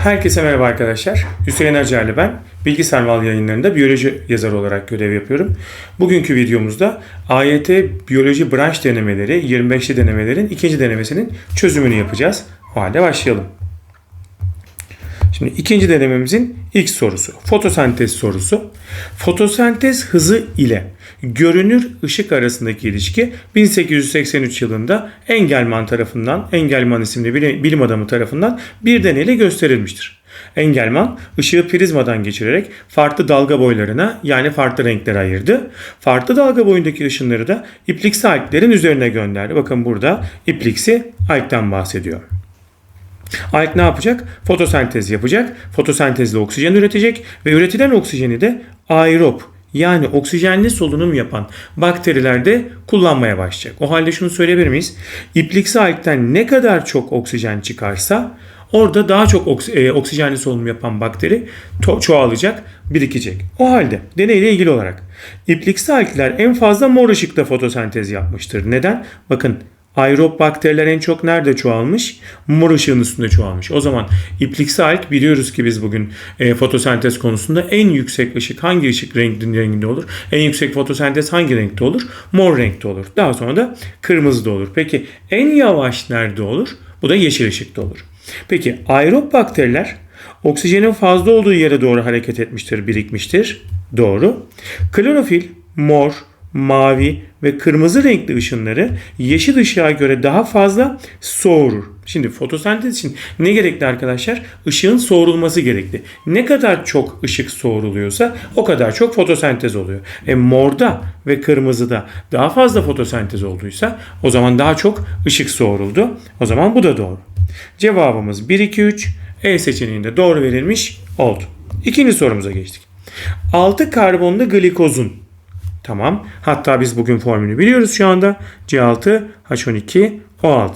Herkese merhaba arkadaşlar. Hüseyin Acarlı ben. Bilgisayar Mal yayınlarında biyoloji yazarı olarak görev yapıyorum. Bugünkü videomuzda AYT biyoloji branş denemeleri 25'li denemelerin ikinci denemesinin çözümünü yapacağız. O halde başlayalım. Şimdi ikinci denememizin ilk sorusu. Fotosentez sorusu. Fotosentez hızı ile görünür ışık arasındaki ilişki 1883 yılında Engelman tarafından, Engelman isimli bilim adamı tarafından bir deneyle gösterilmiştir. Engelman ışığı prizmadan geçirerek farklı dalga boylarına yani farklı renklere ayırdı. Farklı dalga boyundaki ışınları da ipliksi alglerin üzerine gönderdi. Bakın burada ipliksi algden bahsediyor. Alg ne yapacak? Fotosentez yapacak. Fotosentezle oksijen üretecek ve üretilen oksijeni de aerob yani oksijenli solunum yapan bakterilerde kullanmaya başlayacak. O halde şunu söyleyebilir miyiz? İpliksi algden ne kadar çok oksijen çıkarsa orada daha çok e, oksijenli solunum yapan bakteri çoğalacak, birikecek. O halde deneyle ilgili olarak ipliksi algler en fazla mor ışıkta fotosentez yapmıştır. Neden? Bakın Aerob bakteriler en çok nerede çoğalmış? Mor ışığın üstünde çoğalmış. O zaman ipliksi alg biliyoruz ki biz bugün e, fotosentez konusunda en yüksek ışık hangi ışık rengin renginde olur? En yüksek fotosentez hangi renkte olur? Mor renkte olur. Daha sonra da kırmızıda olur. Peki en yavaş nerede olur? Bu da yeşil ışıkta olur. Peki aerob bakteriler oksijenin fazla olduğu yere doğru hareket etmiştir, birikmiştir. Doğru. Klorofil mor, mavi ve kırmızı renkli ışınları yeşil ışığa göre daha fazla soğurur. Şimdi fotosentez için ne gerekli arkadaşlar? Işığın soğurulması gerekli. Ne kadar çok ışık soğuruluyorsa o kadar çok fotosentez oluyor. E morda ve kırmızıda daha fazla fotosentez olduysa o zaman daha çok ışık soğuruldu. O zaman bu da doğru. Cevabımız 1 2 3 E seçeneğinde doğru verilmiş oldu. İkinci sorumuza geçtik. 6 karbonlu glikozun Tamam. Hatta biz bugün formülünü biliyoruz şu anda. C6H12O6.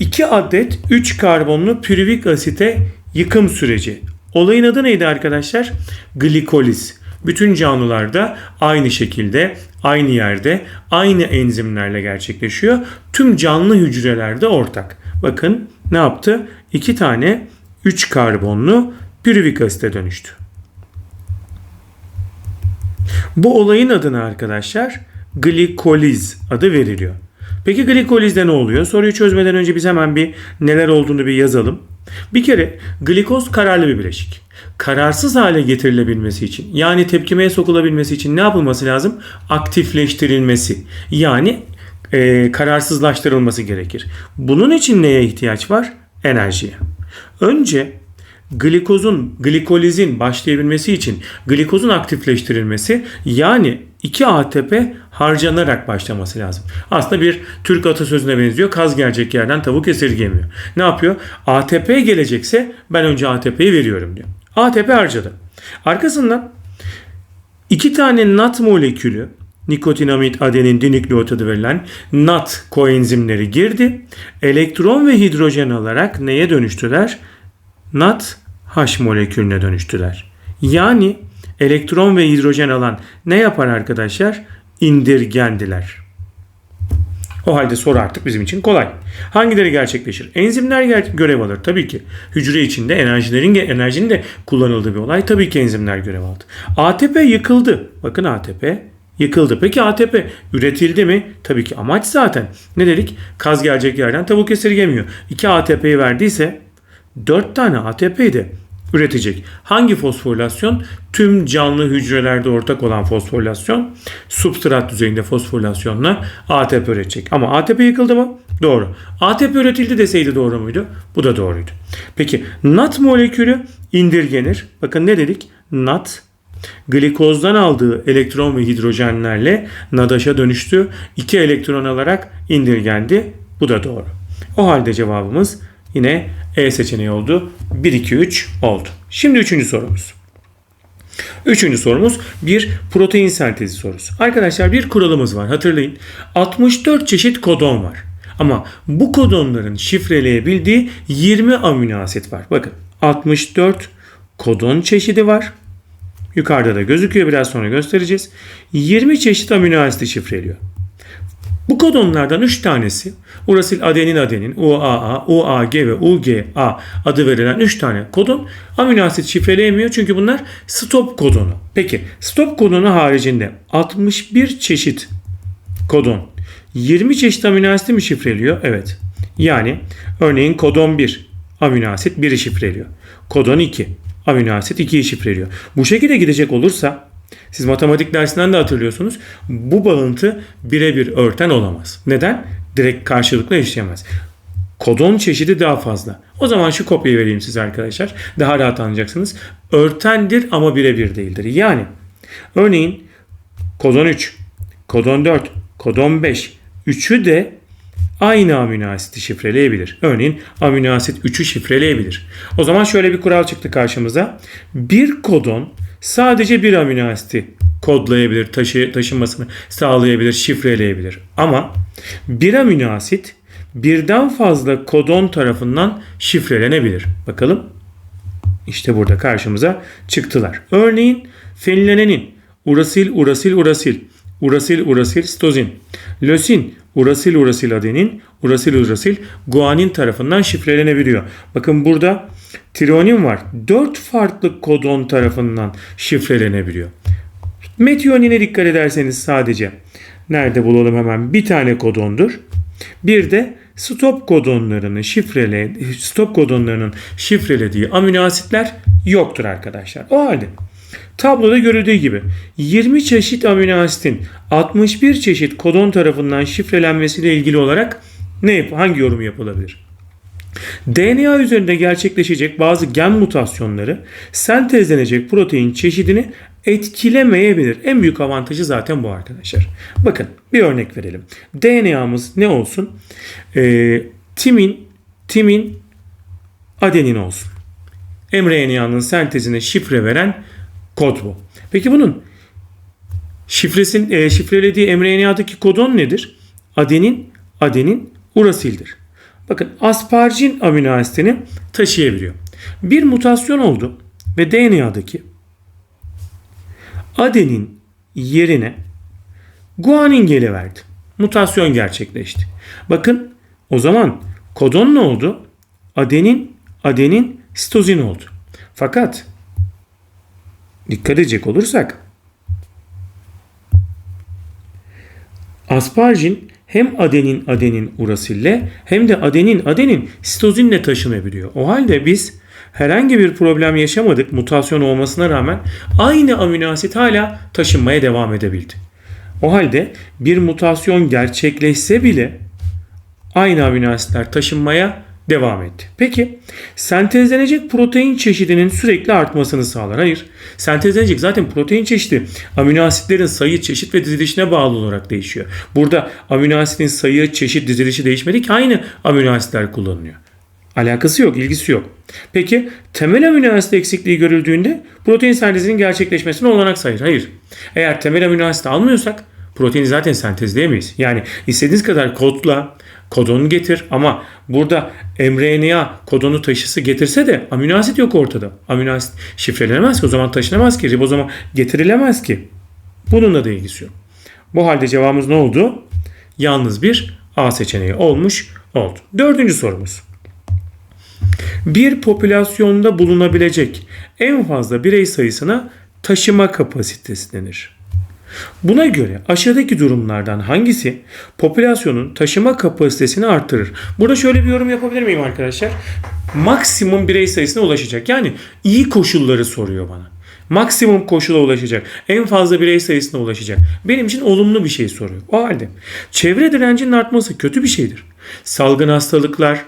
2 adet 3 karbonlu pürivik asite yıkım süreci. Olayın adı neydi arkadaşlar? Glikoliz. Bütün canlılarda aynı şekilde, aynı yerde, aynı enzimlerle gerçekleşiyor. Tüm canlı hücrelerde ortak. Bakın ne yaptı? 2 tane 3 karbonlu pürivik asite dönüştü. Bu olayın adına arkadaşlar glikoliz adı veriliyor. Peki glikolizde ne oluyor? Soruyu çözmeden önce biz hemen bir neler olduğunu bir yazalım. Bir kere glikoz kararlı bir bileşik. Kararsız hale getirilebilmesi için yani tepkimeye sokulabilmesi için ne yapılması lazım? Aktifleştirilmesi yani e, kararsızlaştırılması gerekir. Bunun için neye ihtiyaç var? Enerjiye. Önce glikozun, glikolizin başlayabilmesi için glikozun aktifleştirilmesi yani 2 ATP harcanarak başlaması lazım. Aslında bir Türk atasözüne benziyor. Kaz gelecek yerden tavuk esirgemiyor. Ne yapıyor? ATP gelecekse ben önce ATP'yi veriyorum diyor. ATP harcadı. Arkasından iki tane NAT molekülü nikotinamid adenin dinükleotidı verilen NAT koenzimleri girdi. Elektron ve hidrojen alarak neye dönüştüler? NAT H molekülüne dönüştüler. Yani elektron ve hidrojen alan ne yapar arkadaşlar? İndirgendiler. O halde soru artık bizim için kolay. Hangileri gerçekleşir? Enzimler ger- görev alır tabii ki. Hücre içinde enerjilerin enerjinin de kullanıldığı bir olay tabii ki enzimler görev aldı. ATP yıkıldı. Bakın ATP yıkıldı. Peki ATP üretildi mi? Tabii ki amaç zaten. Ne dedik? Kaz gelecek yerden tavuk esirgemiyor. 2 ATP'yi verdiyse 4 tane ATP'yi de üretecek. Hangi fosforilasyon? Tüm canlı hücrelerde ortak olan fosforilasyon. Substrat düzeyinde fosforilasyonla ATP üretecek. Ama ATP yıkıldı mı? Doğru. ATP üretildi deseydi doğru muydu? Bu da doğruydu. Peki NAT molekülü indirgenir. Bakın ne dedik? NAT glikozdan aldığı elektron ve hidrojenlerle NADAŞ'a dönüştü. 2 elektron alarak indirgendi. Bu da doğru. O halde cevabımız yine E seçeneği oldu. 1, 2, 3 oldu. Şimdi üçüncü sorumuz. Üçüncü sorumuz bir protein sentezi sorusu. Arkadaşlar bir kuralımız var hatırlayın. 64 çeşit kodon var. Ama bu kodonların şifreleyebildiği 20 amino asit var. Bakın 64 kodon çeşidi var. Yukarıda da gözüküyor biraz sonra göstereceğiz. 20 çeşit amino asit şifreliyor. Bu kodonlardan 3 tanesi urasil adenin adenin, UAA, UAG ve UGA adı verilen 3 tane kodon amino asit şifreleyemiyor çünkü bunlar stop kodonu. Peki stop kodonu haricinde 61 çeşit kodon 20 çeşit amino asit mi şifreliyor? Evet. Yani örneğin kodon 1 amino asit 1'i şifreliyor. Kodon 2 amino asit 2'yi şifreliyor. Bu şekilde gidecek olursa siz matematik dersinden de hatırlıyorsunuz. Bu bağıntı birebir örten olamaz. Neden? Direkt karşılıklı işleyemez. Kodon çeşidi daha fazla. O zaman şu kopyayı vereyim size arkadaşlar. Daha rahat anlayacaksınız. Örtendir ama birebir değildir. Yani örneğin kodon 3, kodon 4, kodon 5. Üçü de aynı amino asiti şifreleyebilir. Örneğin amino asit 3'ü şifreleyebilir. O zaman şöyle bir kural çıktı karşımıza. Bir kodon sadece bir amino asiti kodlayabilir, taşı, taşınmasını sağlayabilir, şifreleyebilir. Ama bir amino asit birden fazla kodon tarafından şifrelenebilir. Bakalım. İşte burada karşımıza çıktılar. Örneğin fenilenenin urasil, urasil, urasil, urasil, urasil, stozin, lösin, urasil, urasil adenin, urasil, urasil, guanin tarafından şifrelenebiliyor. Bakın burada trionin var. 4 farklı kodon tarafından şifrelenebiliyor. Metionine dikkat ederseniz sadece nerede bulalım hemen bir tane kodondur. Bir de stop kodonlarının şifrele stop kodonlarının şifrelediği amino asitler yoktur arkadaşlar. O halde tabloda görüldüğü gibi 20 çeşit amino asitin 61 çeşit kodon tarafından şifrelenmesiyle ilgili olarak ne hangi yorum yapılabilir? DNA üzerinde gerçekleşecek bazı gen mutasyonları sentezlenecek protein çeşidini etkilemeyebilir. En büyük avantajı zaten bu arkadaşlar. Bakın bir örnek verelim. DNA'mız ne olsun? Ee, timin, timin, adenin olsun. mRNA'nın sentezine şifre veren kod bu. Peki bunun şifresin e, şifrelediği mRNA'daki kodon nedir? Adenin, adenin, urasildir. Bakın asparjin amino asitini taşıyabiliyor. Bir mutasyon oldu ve DNA'daki adenin yerine guanin geliverdi. Mutasyon gerçekleşti. Bakın o zaman kodon ne oldu? Adenin, adenin, sitozin oldu. Fakat dikkat edecek olursak asparjin hem adenin adenin urasille hem de adenin adenin sitozinle taşınabiliyor. O halde biz herhangi bir problem yaşamadık mutasyon olmasına rağmen aynı amino asit hala taşınmaya devam edebildi. O halde bir mutasyon gerçekleşse bile aynı amino asitler taşınmaya devam etti. Peki sentezlenecek protein çeşidinin sürekli artmasını sağlar. Hayır. Sentezlenecek zaten protein çeşidi amino asitlerin sayı, çeşit ve dizilişine bağlı olarak değişiyor. Burada amino asitin sayı, çeşit, dizilişi değişmedi ki aynı amino asitler kullanılıyor. Alakası yok, ilgisi yok. Peki temel amino asit eksikliği görüldüğünde protein sentezinin gerçekleşmesine olanak sayır. Hayır. Eğer temel amino asit almıyorsak proteini zaten sentezleyemeyiz. Yani istediğiniz kadar kodla, kodonu getir ama burada mRNA kodonu taşısı getirse de amino asit yok ortada. Amino asit şifrelenemez ki o zaman taşınamaz ki ribozoma getirilemez ki. Bununla da ilgisi yok. Bu halde cevabımız ne oldu? Yalnız bir A seçeneği olmuş oldu. Dördüncü sorumuz. Bir popülasyonda bulunabilecek en fazla birey sayısına taşıma kapasitesi denir. Buna göre aşağıdaki durumlardan hangisi popülasyonun taşıma kapasitesini arttırır? Burada şöyle bir yorum yapabilir miyim arkadaşlar? Maksimum birey sayısına ulaşacak. Yani iyi koşulları soruyor bana. Maksimum koşula ulaşacak. En fazla birey sayısına ulaşacak. Benim için olumlu bir şey soruyor. O halde çevre direncinin artması kötü bir şeydir. Salgın hastalıklar,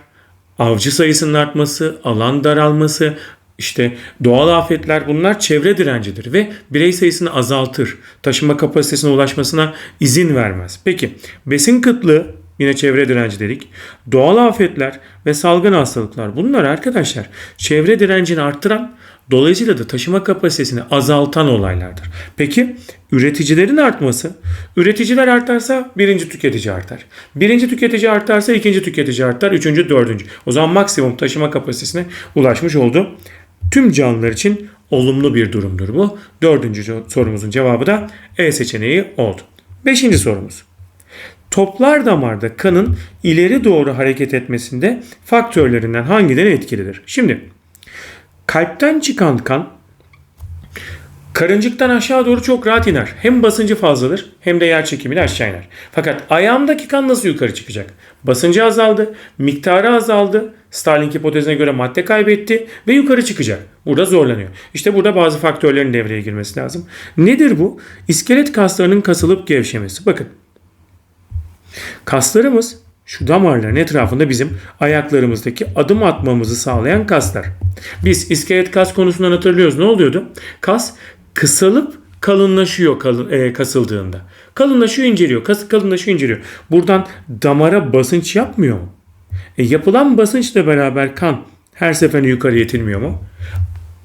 avcı sayısının artması, alan daralması, işte doğal afetler bunlar çevre direncidir ve birey sayısını azaltır. Taşıma kapasitesine ulaşmasına izin vermez. Peki besin kıtlığı yine çevre direnci dedik. Doğal afetler ve salgın hastalıklar bunlar arkadaşlar çevre direncini arttıran dolayısıyla da taşıma kapasitesini azaltan olaylardır. Peki üreticilerin artması üreticiler artarsa birinci tüketici artar. Birinci tüketici artarsa ikinci tüketici artar. Üçüncü dördüncü. O zaman maksimum taşıma kapasitesine ulaşmış oldu. Tüm canlılar için olumlu bir durumdur bu. Dördüncü sorumuzun cevabı da E seçeneği oldu. Beşinci sorumuz. toplar damarda kanın ileri doğru hareket etmesinde faktörlerinden hangileri etkilidir? Şimdi kalpten çıkan kan Karıncıktan aşağı doğru çok rahat iner. Hem basıncı fazladır hem de yer çekimiyle aşağı iner. Fakat ayağımdaki kan nasıl yukarı çıkacak? Basıncı azaldı, miktarı azaldı. Starling hipotezine göre madde kaybetti ve yukarı çıkacak. Burada zorlanıyor. İşte burada bazı faktörlerin devreye girmesi lazım. Nedir bu? İskelet kaslarının kasılıp gevşemesi. Bakın. Kaslarımız şu damarların etrafında bizim ayaklarımızdaki adım atmamızı sağlayan kaslar. Biz iskelet kas konusundan hatırlıyoruz. Ne oluyordu? Kas kısalıp kalınlaşıyor kalın, e, kasıldığında. Kalınlaşıyor inceliyor. Kas kalınlaşıyor inceliyor. Buradan damara basınç yapmıyor mu? E, yapılan basınçla beraber kan her seferinde yukarı yetilmiyor mu?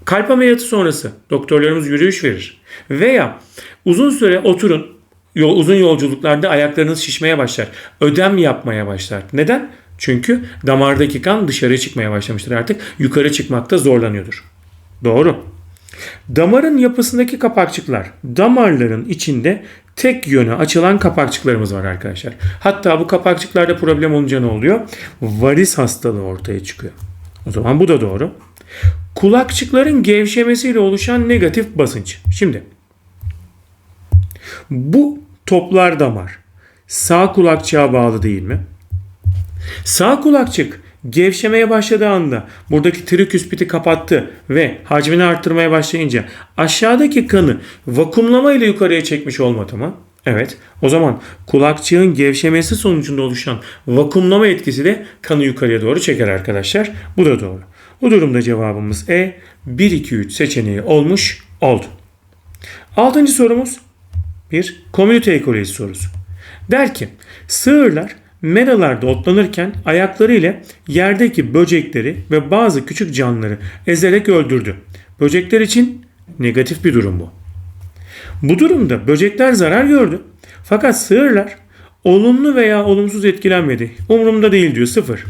Kalp ameliyatı sonrası doktorlarımız yürüyüş verir. Veya uzun süre oturun yol, uzun yolculuklarda ayaklarınız şişmeye başlar. Ödem yapmaya başlar. Neden? Çünkü damardaki kan dışarı çıkmaya başlamıştır artık. Yukarı çıkmakta zorlanıyordur. Doğru. Damarın yapısındaki kapakçıklar, damarların içinde tek yöne açılan kapakçıklarımız var arkadaşlar. Hatta bu kapakçıklarda problem olunca ne oluyor? Varis hastalığı ortaya çıkıyor. O zaman bu da doğru. Kulakçıkların gevşemesiyle oluşan negatif basınç. Şimdi bu toplar damar sağ kulakçığa bağlı değil mi? Sağ kulakçık gevşemeye başladığı anda buradaki triküspiti kapattı ve hacmini arttırmaya başlayınca aşağıdaki kanı vakumlama ile yukarıya çekmiş olmadı mı? Evet. O zaman kulakçığın gevşemesi sonucunda oluşan vakumlama etkisi de kanı yukarıya doğru çeker arkadaşlar. Bu da doğru. Bu durumda cevabımız E 1 2 3 seçeneği olmuş oldu. Altıncı sorumuz bir komünite ekolojisi sorusu. Der ki sığırlar meralarda otlanırken ayakları ile yerdeki böcekleri ve bazı küçük canlıları ezerek öldürdü. Böcekler için negatif bir durum bu. Bu durumda böcekler zarar gördü. Fakat sığırlar olumlu veya olumsuz etkilenmedi. Umurumda değil diyor sıfır.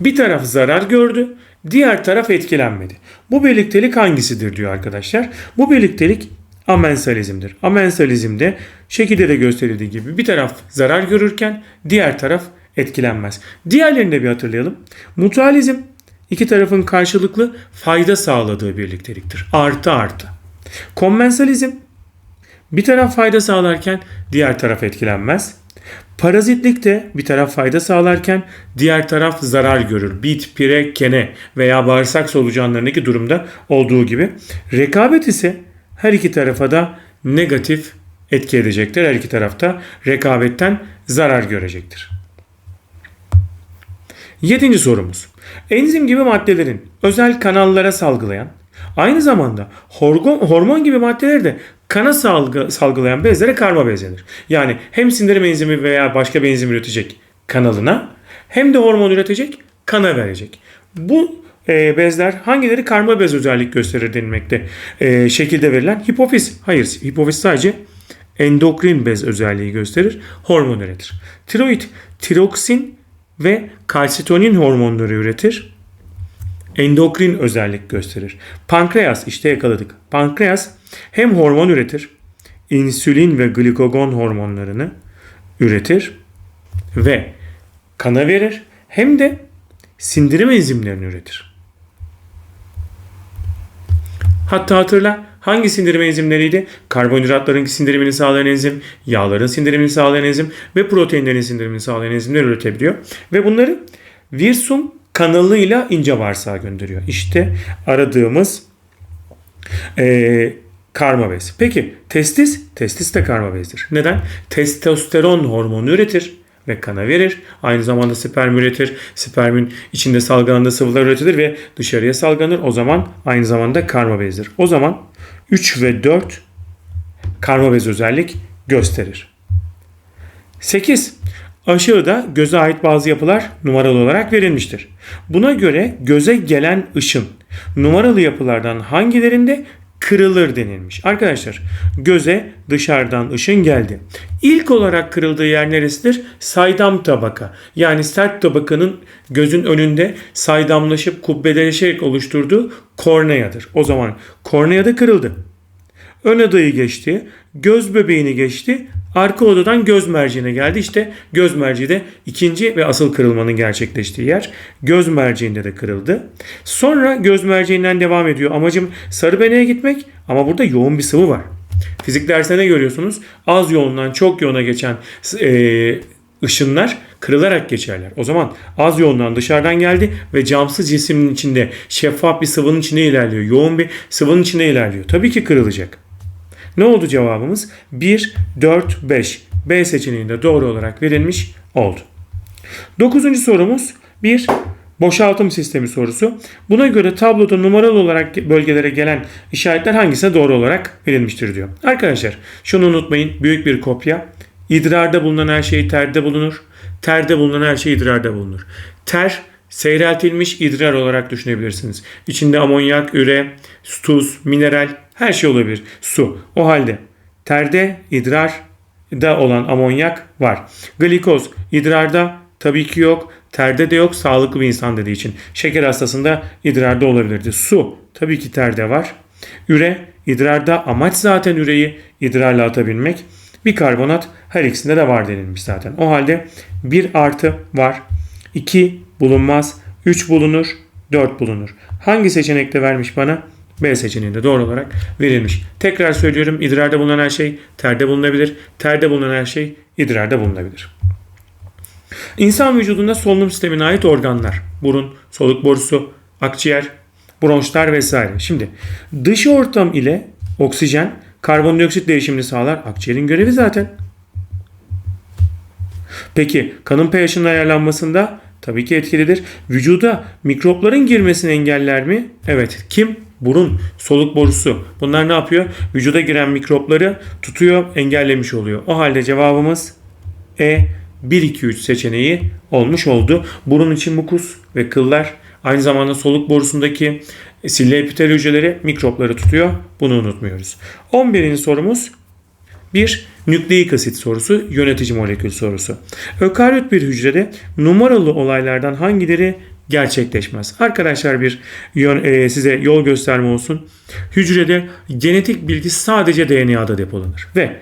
Bir taraf zarar gördü, diğer taraf etkilenmedi. Bu birliktelik hangisidir diyor arkadaşlar. Bu birliktelik amensalizmdir. Amensalizmde şekilde de gösterildiği gibi bir taraf zarar görürken diğer taraf etkilenmez. Diğerlerini de bir hatırlayalım. Mutualizm iki tarafın karşılıklı fayda sağladığı birlikteliktir. Artı artı. Kommensalizm bir taraf fayda sağlarken diğer taraf etkilenmez. Parazitlik de bir taraf fayda sağlarken diğer taraf zarar görür. Bit, pire, kene veya bağırsak solucanlarındaki durumda olduğu gibi. Rekabet ise her iki tarafa da negatif etki edecektir. Her iki tarafta rekabetten zarar görecektir. Yedinci sorumuz. Enzim gibi maddelerin özel kanallara salgılayan, aynı zamanda hormon, hormon gibi maddeleri de kana salgı, salgılayan bezlere karma bez denir. Yani hem sindirim enzimi veya başka bir enzim üretecek kanalına hem de hormon üretecek kana verecek. Bu e, bezler hangileri karma bez özellik gösterir denilmekte. E, şekilde verilen hipofiz. Hayır hipofiz sadece endokrin bez özelliği gösterir. Hormon üretir. Tiroid tiroksin ve kalsitonin hormonları üretir. Endokrin özellik gösterir. Pankreas işte yakaladık. Pankreas hem hormon üretir, insülin ve glikogon hormonlarını üretir ve kana verir hem de sindirim enzimlerini üretir. Hatta hatırla hangi sindirim enzimleriydi? Karbonhidratların sindirimini sağlayan enzim, yağların sindirimini sağlayan enzim ve proteinlerin sindirimini sağlayan enzimler üretebiliyor. Ve bunları virsum kanalıyla ince bağırsağa gönderiyor. İşte aradığımız e, karma bez. Peki testis? Testis de karma bezdir. Neden? Testosteron hormonu üretir ve kana verir. Aynı zamanda sperm üretir. Spermin içinde salgılandığı sıvılar üretilir ve dışarıya salgılanır. O zaman aynı zamanda karma bezdir. O zaman 3 ve 4 karma bez özellik gösterir. 8. Aşağıda göze ait bazı yapılar numaralı olarak verilmiştir. Buna göre göze gelen ışın numaralı yapılardan hangilerinde kırılır denilmiş. Arkadaşlar göze dışarıdan ışın geldi. İlk olarak kırıldığı yer neresidir? Saydam tabaka. Yani sert tabakanın gözün önünde saydamlaşıp kubbeleşerek oluşturduğu korneyadır. O zaman korneyada kırıldı. Ön adayı geçti. Göz bebeğini geçti. Arka odadan göz merceğine geldi. İşte göz merceği de ikinci ve asıl kırılmanın gerçekleştiği yer. Göz merceğinde de kırıldı. Sonra göz merceğinden devam ediyor. Amacım sarı beneye gitmek ama burada yoğun bir sıvı var. Fizik dersinde ne görüyorsunuz? Az yoğundan çok yoğuna geçen e, ışınlar kırılarak geçerler. O zaman az yoğundan dışarıdan geldi ve camsız cismin içinde şeffaf bir sıvının içinde ilerliyor. Yoğun bir sıvının içinde ilerliyor. Tabii ki kırılacak. Ne oldu cevabımız? 1, 4, 5. B seçeneğinde doğru olarak verilmiş oldu. Dokuzuncu sorumuz bir boşaltım sistemi sorusu. Buna göre tabloda numaralı olarak bölgelere gelen işaretler hangisine doğru olarak verilmiştir diyor. Arkadaşlar şunu unutmayın. Büyük bir kopya. İdrarda bulunan her şey terde bulunur. Terde bulunan her şey idrarda bulunur. Ter seyreltilmiş idrar olarak düşünebilirsiniz. İçinde amonyak, üre, tuz, mineral her şey olabilir. Su. O halde terde, idrarda olan amonyak var. Glikoz idrarda tabii ki yok. Terde de yok. Sağlıklı bir insan dediği için. Şeker hastasında idrarda olabilirdi. Su tabii ki terde var. Üre idrarda amaç zaten üreyi idrarla atabilmek. Bir karbonat her ikisinde de var denilmiş zaten. O halde 1 artı var. 2 bulunmaz. 3 bulunur. 4 bulunur. Hangi seçenekte vermiş bana? B seçeneğinde doğru olarak verilmiş. Tekrar söylüyorum idrarda bulunan her şey terde bulunabilir. Terde bulunan her şey idrarda bulunabilir. İnsan vücudunda solunum sistemine ait organlar. Burun, soluk borusu, akciğer, bronşlar vesaire. Şimdi dış ortam ile oksijen karbondioksit değişimini sağlar. Akciğerin görevi zaten. Peki kanın pH'inin ayarlanmasında tabii ki etkilidir. Vücuda mikropların girmesini engeller mi? Evet. Kim? Burun, soluk borusu. Bunlar ne yapıyor? Vücuda giren mikropları tutuyor, engellemiş oluyor. O halde cevabımız E 1-2-3 seçeneği olmuş oldu. Burun için mukus ve kıllar aynı zamanda soluk borusundaki sille epitel hücreleri mikropları tutuyor. Bunu unutmuyoruz. 11. sorumuz bir nükleik asit sorusu, yönetici molekül sorusu. Ökaryot bir hücrede numaralı olaylardan hangileri gerçekleşmez? Arkadaşlar bir yön, e, size yol gösterme olsun. Hücrede genetik bilgi sadece DNA'da depolanır ve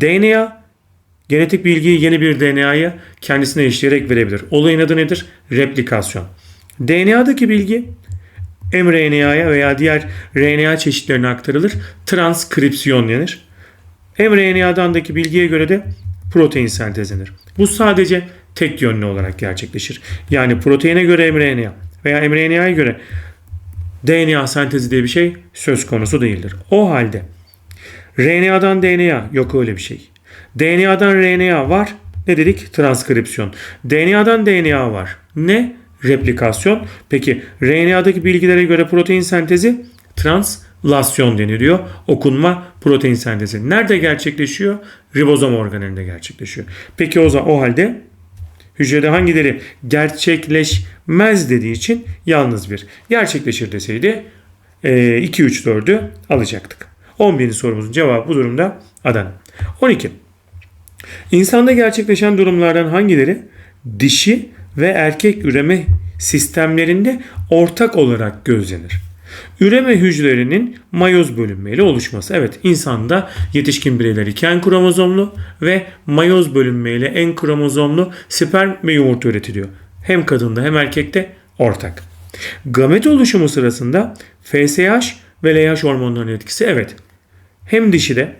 DNA genetik bilgiyi yeni bir DNA'ya kendisine işleyerek verebilir. Olayın adı nedir? Replikasyon. DNA'daki bilgi mRNA'ya veya diğer RNA çeşitlerine aktarılır. Transkripsiyon denir mRNA'dandaki bilgiye göre de protein sentezlenir. Bu sadece tek yönlü olarak gerçekleşir. Yani proteine göre mRNA veya mRNA'ya göre DNA sentezi diye bir şey söz konusu değildir. O halde RNA'dan DNA yok öyle bir şey. DNA'dan RNA var. Ne dedik? Transkripsiyon. DNA'dan DNA var. Ne? Replikasyon. Peki RNA'daki bilgilere göre protein sentezi trans lasyon deniliyor. Okunma protein sentezi. Nerede gerçekleşiyor? Ribozom organelinde gerçekleşiyor. Peki o o halde hücrede hangileri gerçekleşmez dediği için yalnız bir. Gerçekleşir deseydi 2, 3, 4'ü alacaktık. 11. sorumuzun cevabı bu durumda Adana. 12. İnsanda gerçekleşen durumlardan hangileri dişi ve erkek üreme sistemlerinde ortak olarak gözlenir? Üreme hücrelerinin mayoz bölünmeyle oluşması. Evet insanda yetişkin bireyler iki en kromozomlu ve mayoz bölünmeyle en kromozomlu sperm ve yumurta üretiliyor. Hem kadında hem erkekte ortak. Gamet oluşumu sırasında FSH ve LH hormonlarının etkisi evet. Hem dişide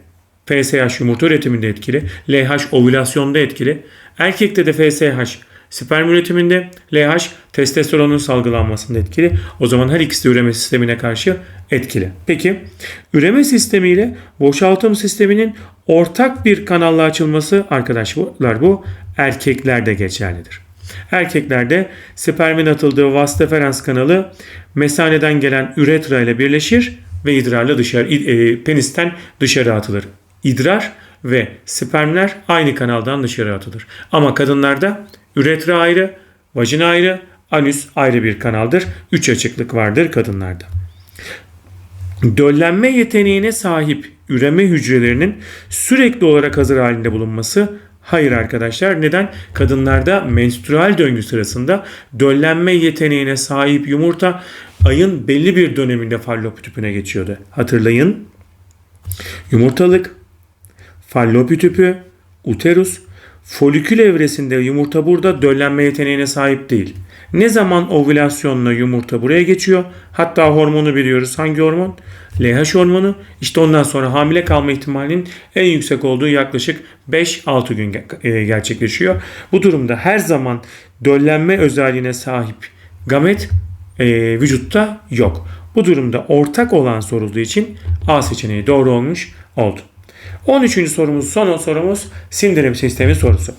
FSH yumurta üretiminde etkili, LH ovülasyonda etkili, erkekte de FSH Sperm üretiminde LH testosteronun salgılanmasında etkili. O zaman her ikisi de üreme sistemine karşı etkili. Peki üreme sistemi ile boşaltım sisteminin ortak bir kanalla açılması arkadaşlar bu erkeklerde geçerlidir. Erkeklerde spermin atıldığı vas deferans kanalı mesaneden gelen üretra ile birleşir ve idrarla dışarı e, penisten dışarı atılır. İdrar ve spermler aynı kanaldan dışarı atılır. Ama kadınlarda Üretra ayrı, vajina ayrı, anüs ayrı bir kanaldır. Üç açıklık vardır kadınlarda. Döllenme yeteneğine sahip üreme hücrelerinin sürekli olarak hazır halinde bulunması Hayır arkadaşlar. Neden? Kadınlarda menstrual döngü sırasında döllenme yeteneğine sahip yumurta ayın belli bir döneminde fallop tüpüne geçiyordu. Hatırlayın. Yumurtalık fallopi tüpü, uterus, folikül evresinde yumurta burada döllenme yeteneğine sahip değil. Ne zaman ovülasyonla yumurta buraya geçiyor? Hatta hormonu biliyoruz. Hangi hormon? LH hormonu. İşte ondan sonra hamile kalma ihtimalinin en yüksek olduğu yaklaşık 5-6 gün e, gerçekleşiyor. Bu durumda her zaman döllenme özelliğine sahip gamet e, vücutta yok. Bu durumda ortak olan sorulduğu için A seçeneği doğru olmuş oldu. 13. sorumuz son sorumuz sindirim sistemi sorusu.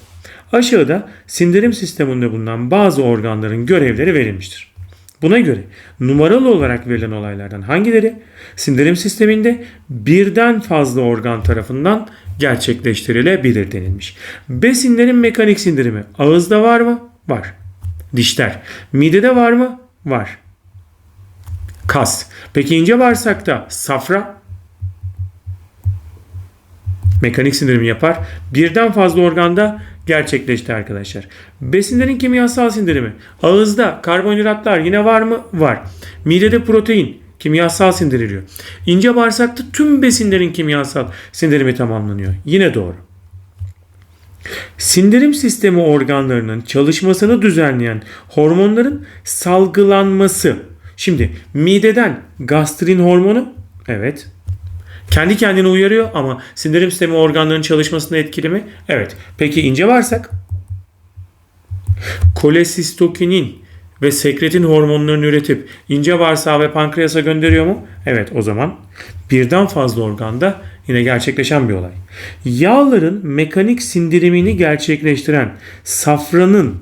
Aşağıda sindirim sisteminde bulunan bazı organların görevleri verilmiştir. Buna göre numaralı olarak verilen olaylardan hangileri sindirim sisteminde birden fazla organ tarafından gerçekleştirilebilir denilmiş. Besinlerin mekanik sindirimi ağızda var mı? Var. Dişler. Midede var mı? Var. Kas. Peki ince bağırsakta safra mekanik sindirimi yapar. Birden fazla organda gerçekleşti arkadaşlar. Besinlerin kimyasal sindirimi. Ağızda karbonhidratlar yine var mı? Var. Midede protein kimyasal sindiriliyor. İnce bağırsakta tüm besinlerin kimyasal sindirimi tamamlanıyor. Yine doğru. Sindirim sistemi organlarının çalışmasını düzenleyen hormonların salgılanması. Şimdi mideden gastrin hormonu evet kendi kendine uyarıyor ama sindirim sistemi organlarının çalışmasına etkili mi? Evet. Peki ince bağırsak? Kolesistokinin ve sekretin hormonlarını üretip ince bağırsağa ve pankreasa gönderiyor mu? Evet o zaman birden fazla organda yine gerçekleşen bir olay. Yağların mekanik sindirimini gerçekleştiren safranın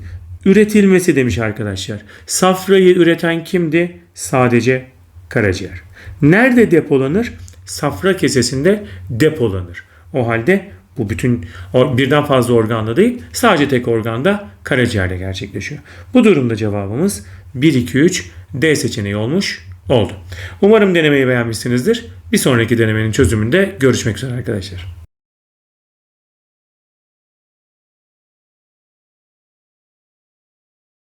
üretilmesi demiş arkadaşlar. Safrayı üreten kimdi? Sadece karaciğer. Nerede depolanır? Safra kesesinde depolanır. O halde bu bütün birden fazla organda değil sadece tek organda karaciğerde gerçekleşiyor. Bu durumda cevabımız 1, 2, 3 D seçeneği olmuş oldu. Umarım denemeyi beğenmişsinizdir. Bir sonraki denemenin çözümünde görüşmek üzere arkadaşlar.